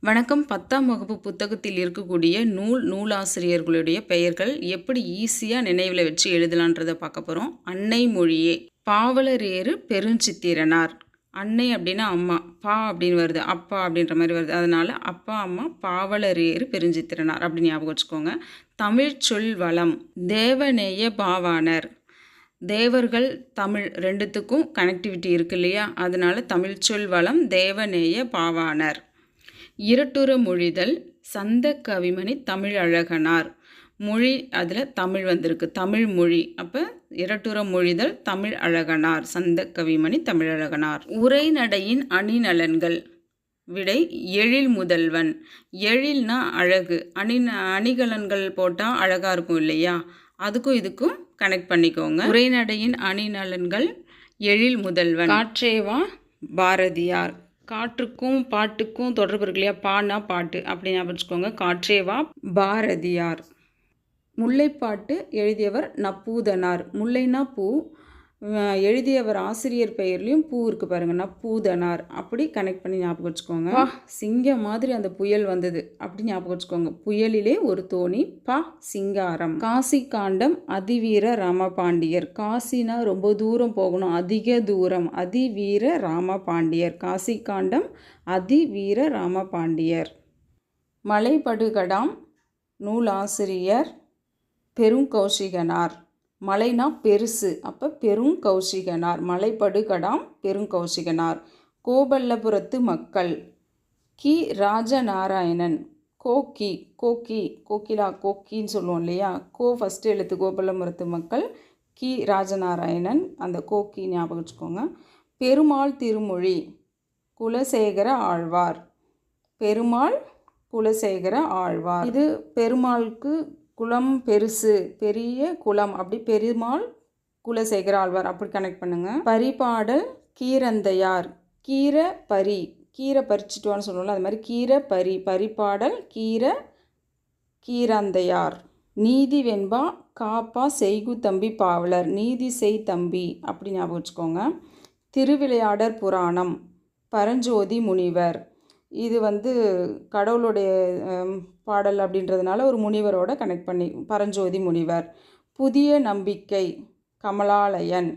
வணக்கம். பத்தாம் வகுப்பு புத்தகத்தில் இருக்கக்கூடிய நூல் நூலாசிரியர்களுடைய பெயர்கள் எப்படி ஈஸியாக நினைவில் வச்சு எழுதலான்றதை பார்க்க போகிறோம் அன்னை மொழியே. பாவலரேறு பெருஞ்சித்திரனார். அன்னை அப்படின்னா அம்மா. பா அப்படின்னு வருது. அப்பா அப்படின்ற மாதிரி வருது. அதனால் அப்பா அம்மா பாவலரேறு பெருஞ்சித்திரனார் அப்படின்னு ஞாபகம் வச்சுக்கோங்க. தமிழ் சொல் வளம். தேவநேய பாவாணர். தேவர்கள் தமிழ் ரெண்டுத்துக்கும் கனெக்டிவிட்டி இருக்கு இல்லையா? அதனால தமிழ் சொல் வளம் தேவநேய பாவாணர். இருட்டுற மொழிதல் சந்த கவிமணி தமிழ் அழகனார் மொழி அதில் தமிழ் வந்திருக்கு. தமிழ் மொழி. அப்போ இரட்டுற மொழிதல் தமிழ் அழகனார் சந்த கவிமணி தமிழ் அழகனார் உரைநடையின் அணிநலன்கள். விடை எழில் முதல்வன். எழில்னா அழகு. அணி அணிகலன்கள் போட்டால் அழகாக இருக்கும் இல்லையா? அதுக்கும் இதுக்கும் கனெக்ட் பண்ணிக்கோங்க. உரைநடையின் அணிநலன்கள் எழில் முதல்வன். காற்றேவா? பாரதியார். காற்றுக்கும் பாட்டுக்கும் தொடர்பு இருக்கு இல்லையா? பானா பாட்டு. அப்படி ஞாபகம் வச்சுக்கோங்க. காற்றேவா பாரதியார். முல்லைப்பாட்டு எழுதியவர் நப்பூதனார். முல்லைனா பூ எழுதியவர் ஆசிரியர் பெயர்லேயும் பூ இருக்கு பாருங்க. நப்பூதனார் அப்படி கனெக்ட் பண்ணி ஞாபகம் வச்சுக்கோங்க. பா சிங்கம் மாதிரி அந்த புயல் வந்தது. அப்படி ஞாபகம் வச்சுக்கோங்க. புயலிலே ஒரு தோணி பா சிங்காரம். காசி காண்டம் அதிவீர ராமபாண்டியர். காசினா ரொம்ப தூரம் போகணும். அதிக தூரம். அதிவீர ராமபாண்டியர். காசி காண்டம் அதிவீர ராமபாண்டியர். மலைபடுகடாம் நூலாசிரியர் பெருங்கௌஷிகனார். மலைனா பெருசு. அப்போ பெருங்கௌஷிகனார் மலைப்படுகடாம் பெருங்கௌசிகனார். கோபல்லபுரத்து மக்கள். கி. ராஜநாராயணன். கோக்கி. கோக்கி. கோகிலா கோக்கின்னு சொல்லுவோம் இல்லையா? கோ ஃபஸ்ட்டு எழுத்து கோபல்லபுரத்து மக்கள். கி. ராஜநாராயணன். அந்த கோக்கி ஞாபகம் வச்சுக்கோங்க. பெருமாள் திருமொழி. குலசேகர ஆழ்வார். பெருமாள் குலசேகர ஆழ்வார். இது பெருமாளுக்கு குளம் பெருசு பெரிய குலம் அப்படி பெருமாள் குலசேகர ஆழ்வார். அப்படி கனெக்ட் பண்ணுங்கள் பரிபாடல் கீரந்தையார். கீர பரி கீரை பறிச்சிட்டு வான்னு சொல்லுவோம்ல அது மாதிரி கீரை பரி பரிபாடல் கீரை கீரந்தையார். நீதி வெண்பா காப்பா செய்கு தம்பி பாவலர். நீதி செய் தம்பி. அப்படி ஞாபகம் வச்சுக்கோங்க. திருவிளையாடற் புராணம். பரஞ்சோதி முனிவர். இது வந்து கடவுளுடைய பாடல் அப்படின்றதுனால ஒரு முனிவரோட கனெக்ட் பண்ணி பரஞ்சோதி முனிவர் புதிய நம்பிக்கை கமலாலயன்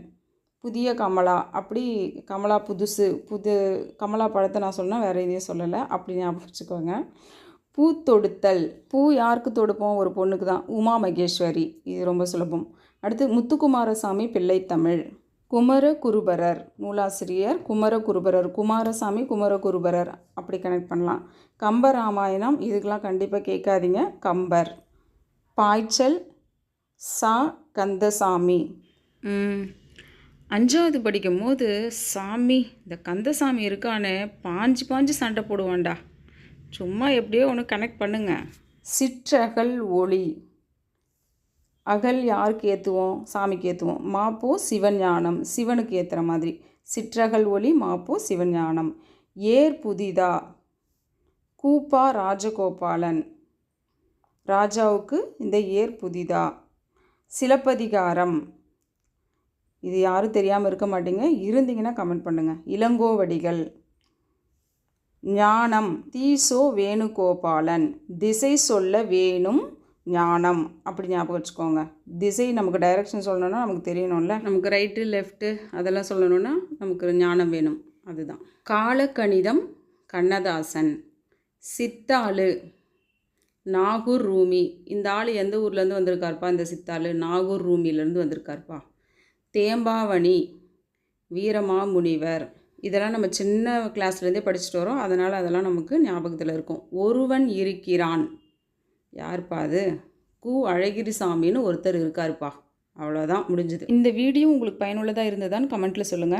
புதிய கமலா அப்படி கமலா புதுசு புது கமலா பழத்தை நான் சொன்னால் வேறு எதையும் சொல்லலை அப்படி ஞாபகம் வச்சுக்கோங்க. பூ தொடுத்தல் பூ யாருக்கு தொடுப்போம்? ஒரு பொண்ணுக்கு தான். உமா மகேஸ்வரி. இது ரொம்ப சுலபம். அடுத்து முத்துக்குமாரசாமி பிள்ளைத்தமிழ் தமிழ். குருபரர் நூலாசிரியர் குமர குருபரர் குமாரசாமி குமர குருபரர் அப்படி கனெக்ட் பண்ணலாம். கம்ப ராமாயணம். இதுக்கெல்லாம் கண்டிப்பாக கேட்காதீங்க. கம்பர். பாய்ச்சல். சா. கந்தசாமி. அஞ்சாவது படிக்கும் போது சாமி இந்த கந்தசாமி இருக்கானே பாஞ்சு பாஞ்சு சண்டை போடுவான்டா. சும்மா எப்படியோ ஒன்று கனெக்ட் பண்ணுங்க. சிற்றகல் ஒளி. அகல் யாருக்கு ஏற்றுவோம் சாமிக்கு ஏற்றுவோம் மாப்போ சிவன் ஞானம். சிவனுக்கு ஏற்றுற மாதிரி. சிற்றகல் ஒளி மாப்போ சிவஞானம் ஏர் புதிதா? கூப்பா ராஜகோபாலன். ராஜாவுக்கு இந்த ஏர் புதிதா? சிலப்பதிகாரம். இது யாரும் தெரியாமல் இருக்க மாட்டீங்க. இருந்தீங்கன்னா கமெண்ட் பண்ணுங்கள் இளங்கோவடிகள். ஞானம். தீசோ வேணுகோபாலன். திசை சொல்ல வேணும். ஞானம் அப்படி ஞாபகம் வச்சுக்கோங்க. திசை நமக்கு டைரக்ஷன் சொல்லணும்னா நமக்கு தெரியணும்ல. நமக்கு ரைட்டு லெஃப்ட்டு அதெல்லாம் சொல்லணும்னா நமக்கு ஞானம் வேணும். அதுதான். காலக்கணிதம் கண்ணதாசன் சித்தாளு நாகூர் ரூமி இந்த ஆள் எந்த ஊர்லேருந்து வந்திருக்காருப்பா? இந்த சித்தாளு நாகூர் ரூமிலேருந்து வந்திருக்காருப்பா. தேம்பாவணி வீரமாமுனிவர். இதெல்லாம் நம்ம சின்ன கிளாஸ்லேருந்தே படிச்சுட்டு வரோம். அதனால் அதெல்லாம் நமக்கு ஞாபகத்தில் இருக்கும். ஒருவன் இருக்கிறான். யார்ப்பா அது? கு அழகிரிசாமின்னு ஒருத்தர் இருக்காருப்பா. அவ்வளோதான் முடிஞ்சுது. இந்த வீடியோ உங்களுக்கு பயனுள்ளதாக இருந்ததான்னு கமெண்ட்டில் சொல்லுங்கள்